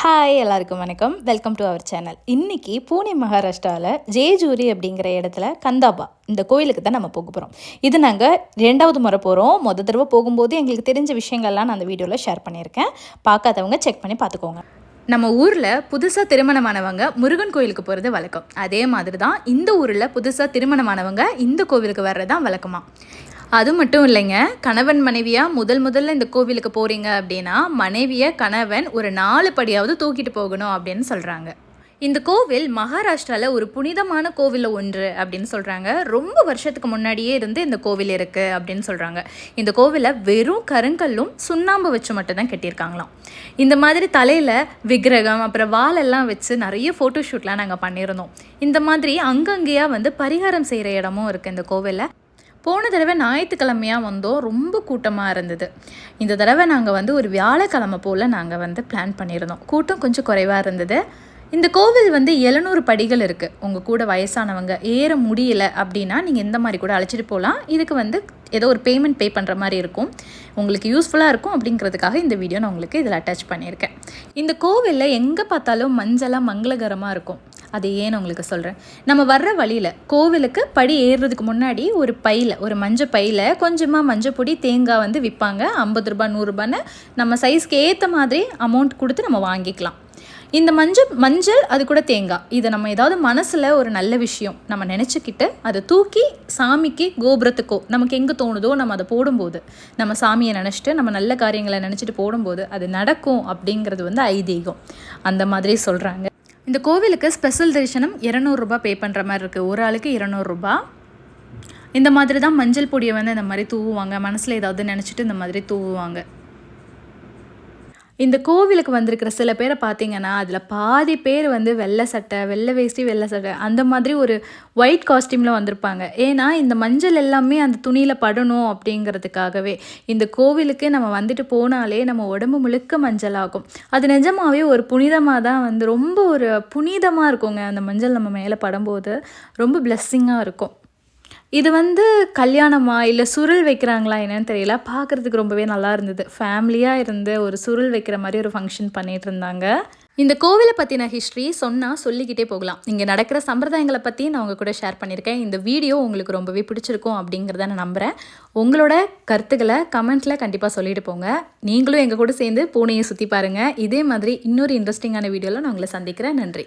Hi எல்லாருக்கும் வணக்கம். Welcome to our channel இன்னைக்கு பூனே மகாராஷ்டிராவில் ஜேஜூரி அப்படிங்கிற இடத்துல கந்தாபா இந்த கோயிலுக்கு தான் நம்ம போக போகிறோம் இது நாங்கள் ரெண்டாவது முறை போகிறோம் மொதல் தடவை போகும்போது எங்களுக்கு தெரிஞ்ச விஷயங்கள்லாம் நான் அந்த வீடியோவில் ஷேர் பண்ணியிருக்கேன். பார்க்காதவங்க செக் பண்ணி பார்த்துக்கோங்க. நம்ம ஊரில் புதுசாக திருமணமானவங்க முருகன் கோயிலுக்கு போகிறது வழக்கம். அதே மாதிரி தான் இந்த ஊரில் புதுசாக திருமணமானவங்க இந்த கோவிலுக்கு வர்றது தான் வழக்கமாக அது மட்டும் இல்லைங்க. கணவன் மனைவியாக முதல் முதல்ல இந்த கோவிலுக்கு போகிறீங்க அப்படின்னா மனைவியை கணவன் ஒரு நாலு படியாவது தூக்கிட்டு போகணும் அப்படின்னு சொல்கிறாங்க இந்த கோவில் மகாராஷ்டிராவில் ஒரு புனிதமான கோவிலில் ஒன்று அப்படின்னு சொல்கிறாங்க ரொம்ப வருஷத்துக்கு முன்னாடியே இருந்து இந்த கோவில் இருக்குது அப்படின்னு சொல்கிறாங்க இந்த கோவிலை வெறும் கருங்கல்லும் சுண்ணாம்பு வச்சு மட்டும்தான் கட்டியிருக்காங்களாம். இந்த மாதிரி தலையில் விக்கிரகம் அப்புறம் வாலெல்லாம் வச்சு நிறைய ஃபோட்டோஷூட்லாம் நாங்கள் பண்ணியிருந்தோம். இந்த மாதிரி அங்கங்கேயாக வந்து பரிகாரம் செய்கிற இடமும் இருக்குது இந்த கோவிலில். போன தடவை ஞாயிற்றுக்கிழமையாக வந்தோம். ரொம்ப கூட்டமாக இருந்தது. இந்த தடவை நாங்கள் வந்து ஒரு வியாழக்கிழமை போல் நாங்கள் வந்து பிளான் பண்ணியிருந்தோம். கூட்டம் கொஞ்சம் குறைவாக இருந்தது. இந்த கோவில் வந்து எழுநூறு படிகள் இருக்குது உங்கள் கூட வயசானவங்க ஏற முடியல அப்படின்னா நீங்கள் இந்த மாதிரி கூட அழைச்சிட்டு போகலாம் இதுக்கு வந்து ஏதோ ஒரு பேமெண்ட் பே பண்ணுற மாதிரி இருக்கும். உங்களுக்கு யூஸ்ஃபுல்லாக இருக்கும் அப்படிங்கிறதுக்காக இந்த வீடியோ நான் உங்களுக்கு இதில் அட்டாச் பண்ணியிருக்கேன். இந்த கோவிலில் எங்கே பார்த்தாலும் மஞ்சளாக மங்களகரமாக இருக்கும். அது ஏன்னு உங்களுக்கு சொல்கிறேன் நம்ம வர்ற வழியில் கோவிலுக்கு படி ஏறுறதுக்கு முன்னாடி ஒரு பையில் ஒரு மஞ்சள் பையில் கொஞ்சமாக மஞ்சள் பொடி தேங்காய் வந்து விற்பாங்க. ஐம்பது ரூபா நூறுரூபான்னு நம்ம சைஸ்க்கு ஏற்ற மாதிரி அமௌண்ட் கொடுத்து நம்ம வாங்கிக்கலாம். இந்த மஞ்சள் மஞ்சள் அது கூட தேங்காய். இதை நம்ம ஏதாவது மனசில் ஒரு நல்ல விஷயம் நம்ம நினச்சிக்கிட்டு அதை தூக்கி சாமிக்கு கோபுரத்துக்கோ நமக்கு எங்கே தோணுதோ நம்ம அதை போடும்போது நம்ம சாமியை நினச்சிட்டு நம்ம நல்ல காரியங்களை நினச்சிட்டு போடும்போது அது நடக்கும் அப்படிங்கிறது வந்து ஐதீகம். அந்த மாதிரி சொல்கிறாங்க இந்த கோவிலுக்கு ஸ்பெஷல் தரிசனம் இரநூறுபா பே பண்ணுற மாதிரி இருக்குது ஒரு ஆளுக்கு இரநூறுபா. இந்த மாதிரி தான் மஞ்சள் பொடியை வந்து இந்த மாதிரி தூவுவாங்க. மனசில் ஏதாவது நினச்சிட்டு இந்த மாதிரி தூவுவாங்க. இந்த கோவிலுக்கு வந்திருக்கிற சில பேரை பார்த்தீங்கன்னா அதில் பாதி பேர் வந்து வெள்ளை சட்டை வெள்ளை வேஷ்டி வெள்ளை சட்டை அந்த மாதிரி ஒரு ஒயிட் காஸ்டியூமில் வந்திருப்பாங்க. ஏன்னா இந்த மஞ்சள் எல்லாமே அந்த துணியில் படணும் அப்படிங்கிறதுக்காகவே. இந்த கோவிலுக்கு நம்ம வந்துட்டு போனாலே நம்ம உடம்பு முழுக்க மஞ்சள் ஆகும் அது நிஜமாகவே ஒரு புனிதமாக தான் வந்து ரொம்ப ஒரு புனிதமாக இருக்குங்க அந்த மஞ்சள் நம்ம மேலே படும்போது. ரொம்ப பிளெஸ்ஸிங்காக இருக்கும். இது வந்து கல்யாணமா இல்லை சுருள் வைக்கிறாங்களா என்னன்னு தெரியல. பார்க்குறதுக்கு ரொம்பவே நல்லா இருந்தது. ஃபேமிலியாக இருந்து ஒரு சுருள் வைக்கிற மாதிரி ஒரு ஃபங்க்ஷன் பண்ணிகிட்டு இருந்தாங்க. இந்த கோவிலை பற்றின ஹிஸ்ட்ரி சொன்னால் சொல்லிக்கிட்டே போகலாம். இங்கே நடக்கிற சம்பிரதாயங்களை பற்றி நான் உங்கள் கூட ஷேர் பண்ணியிருக்கேன். இந்த வீடியோ உங்களுக்கு ரொம்பவே பிடிச்சிருக்கும் அப்படிங்கிறத நான் நம்புகிறேன் உங்களோட கருத்துக்களை கமெண்ட்டில் கண்டிப்பாக சொல்லிட்டு போங்க. நீங்களும் எங்கள் கூட சேர்ந்து பூனையை சுற்றி பாருங்கள் இதே மாதிரி இன்னொரு இன்ட்ரெஸ்டிங்கான வீடியோவில் நான் உங்களை சந்திக்கிறேன். நன்றி.